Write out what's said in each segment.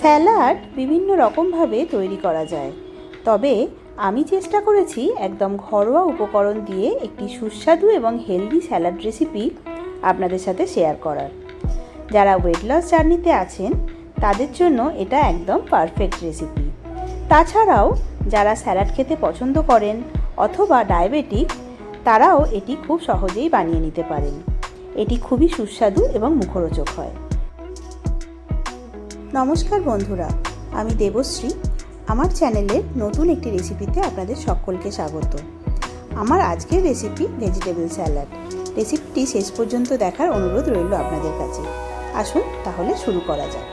Salad বিভিন্ন রকমভাবে তৈরি করা যায়। তবে আমি চেষ্টা করেছি একদম ঘরোয়া উপকরণ দিয়ে একটি সুস্বাদু এবং হেলদি স্যালাড রেসিপি আপনাদের সাথে শেয়ার করার। যারা ওয়েট লস জার্নিতে আছেন, তাদের জন্য এটা একদম পারফেক্ট রেসিপি তাছাড়াও যারা স্যালাড খেতে পছন্দ করেন অথবা ডায়াবেটিক তারাও এটি খুব সহজেই বানিয়ে নিতে পারেন। এটি খুবই সুস্বাদু এবং মুখরোচক হয়। নমস্কার বন্ধুরা, আমি দেবশ্রী। আমার চ্যানেলের নতুন একটি রেসিপিতে আপনাদের সকলকে স্বাগত। আমার আজকের রেসিপি ভেজিটেবল স্যালাড। রেসিপিটি শেষ পর্যন্ত দেখার অনুরোধ রইল আপনাদের কাছে। আসুন তাহলে শুরু করা যাক।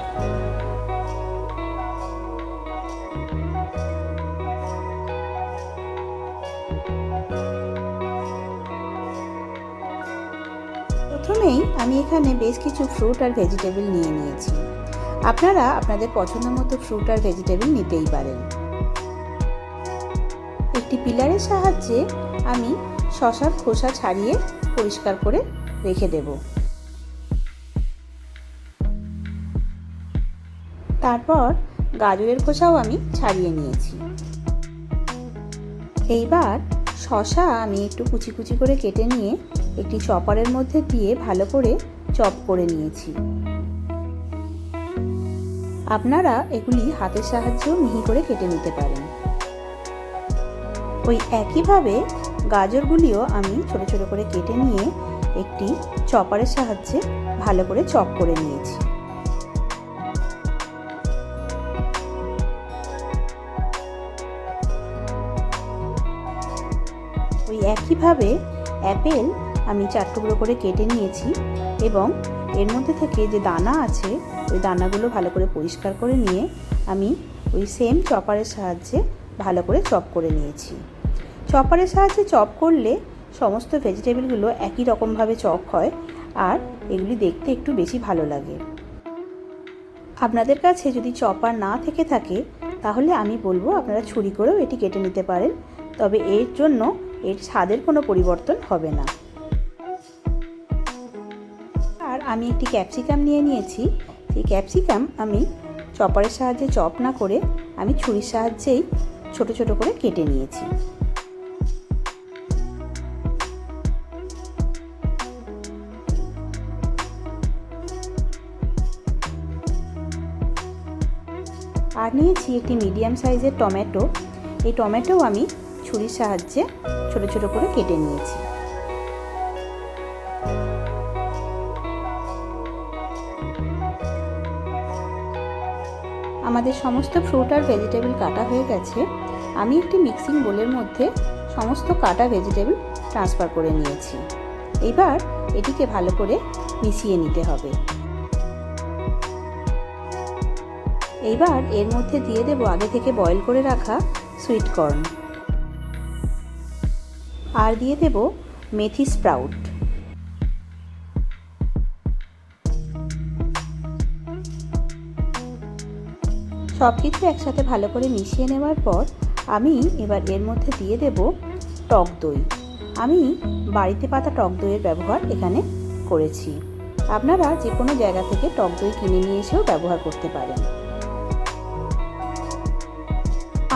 প্রথমেই আমি এখানে বেশ কিছু ফ্রুট আর ভেজিটেবল নিয়ে নিয়েছি। আপনারা আপনাদের পছন্দ মতো ফ্রুট আর ভেজিটেবল নিতেই পারেন। একটি পিলারের সাহায্যে আমি শশার খোসা ছাড়িয়ে পরিষ্কার করে রেখে দেব। তারপর গাজরের খোসাও আমি ছাড়িয়ে নিয়েছি। এইবার শশা আমি একটু কুচি কুচি করে কেটে নিয়ে একটি চপারের মধ্যে দিয়ে ভালো করে চপ করে নিয়েছি। আপনারা এগুলি হাতের সাহায্যেও মিহি করে কেটে নিতে পারেন। ওই একইভাবে গাজরগুলিও আমি ছোট ছোট করে কেটে নিয়ে একটি চপারের সাহায্যে ভালো করে চপ করে নিয়েছি। ওই একইভাবে অ্যাপেল আমি চার টুকরো করে কেটে নিয়েছি এবং এর মধ্যে থেকে যে দানা আছে ওই দানাগুলো ভালো করে পরিষ্কার করে নিয়ে আমি ওই সেম চপারের সাহায্যে ভালো করে চপ করে নিয়েছি। চপারের সাহায্যে চপ করলে সমস্ত ভেজিটেবলগুলো একই রকমভাবে চপ হয় আর এগুলি দেখতে একটু বেশি ভালো লাগে। আপনাদের কাছে যদি চপার না থেকে থাকে, তাহলে আমি বলব আপনারা ছুরি করেও এটি কেটে নিতে পারেন, তবে এর জন্য এর স্বাদের কোনো পরিবর্তন হবে না। আর আমি একটি ক্যাপসিকাম নিয়ে নিয়েছি। সেই ক্যাপসিকাম আমি চপারের সাহায্যে চপ না করে আমি ছুরির সাহায্যেই ছোট ছোট করে কেটে নিয়েছি। আর নিয়েছি একটি মিডিয়াম সাইজের টমেটো। এই টমেটোও আমি ছুরির সাহায্যে ছোট ছোট করে কেটে নিয়েছি। আমাদের সমস্ত ফ্রুট আর ভেজিটেবল কাটা হয়ে গেছে। আমি একটি মিক্সিং বোলের মধ্যে সমস্ত কাটা ভেজিটেবল ট্রান্সফার করে নিয়েছি। এবার এটিকে ভালো করে মিশিয়ে নিতে হবে। এইবার এর মধ্যে দিয়ে দেবো আগে থেকে বয়েল করে রাখা সুইট কর্ন। আর দিয়ে দেব মেথি স্প্রাউট। সব কিছু একসাথে ভালো করে মিশিয়ে নেওয়ার পর আমি এবার এর মধ্যে দিয়ে দেব টক দই। আমি বাড়িতে পাতা টক দইয়ের ব্যবহার এখানে করেছি। আপনারা যে কোনো জায়গা থেকে টক দই কিনে নিয়ে এসেও ব্যবহার করতে পারেন।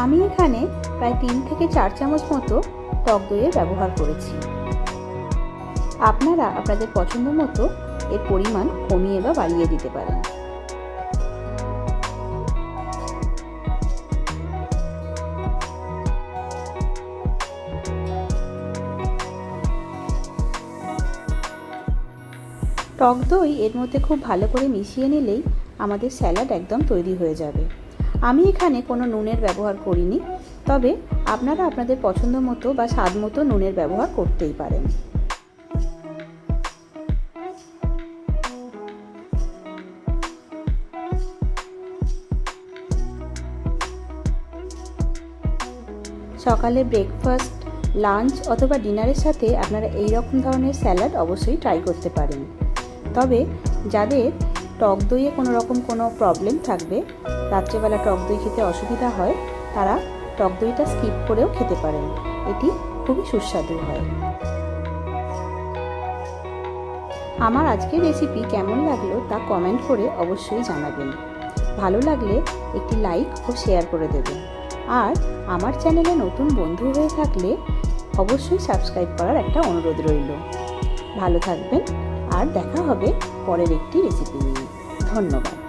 আমি এখানে প্রায় তিন থেকে চার চামচ মতো টক দইয়ের ব্যবহার করেছি। আপনারা আপনাদের পছন্দ মতো এর পরিমাণ কমিয়ে বা বাড়িয়ে দিতে পারেন। টক দই এর মধ্যে খুব ভালো করে মিশিয়ে নিলেই আমাদের স্যালাড একদম তৈরি হয়ে যাবে। আমি এখানে কোনো নুনের ব্যবহার করিনি, তবে আপনারা আপনাদের পছন্দ মতো বা স্বাদ মতো নুনের ব্যবহার করতেই পারেন। সকালে ব্রেকফাস্ট লাঞ্চ অথবা ডিনারের সাথে আপনারা এই রকম ধরনের স্যালাড অবশ্যই ট্রাই করতে পারেন। তবে যাদের টক দইয়ে কোনো রকম কোনো প্রবলেম থাকবে, রাত্রেবেলা টক দই খেতে অসুবিধা হয়, তারা টক দইটা স্কিপ করেও খেতে পারেন। এটি খুবই সুস্বাদু হয়। আমার আজকের রেসিপি কেমন লাগল তা কমেন্ট করে অবশ্যই জানাবেন। ভালো লাগলে একটি লাইক ও শেয়ার করে দেবেন। আর আমার চ্যানেলে নতুন বন্ধু হয়ে থাকলে অবশ্যই সাবস্ক্রাইব করার একটা অনুরোধ রইল। ভালো থাকবেন। আর দেখা হবে পরের একটি রেসিপি নিয়ে। ধন্যবাদ।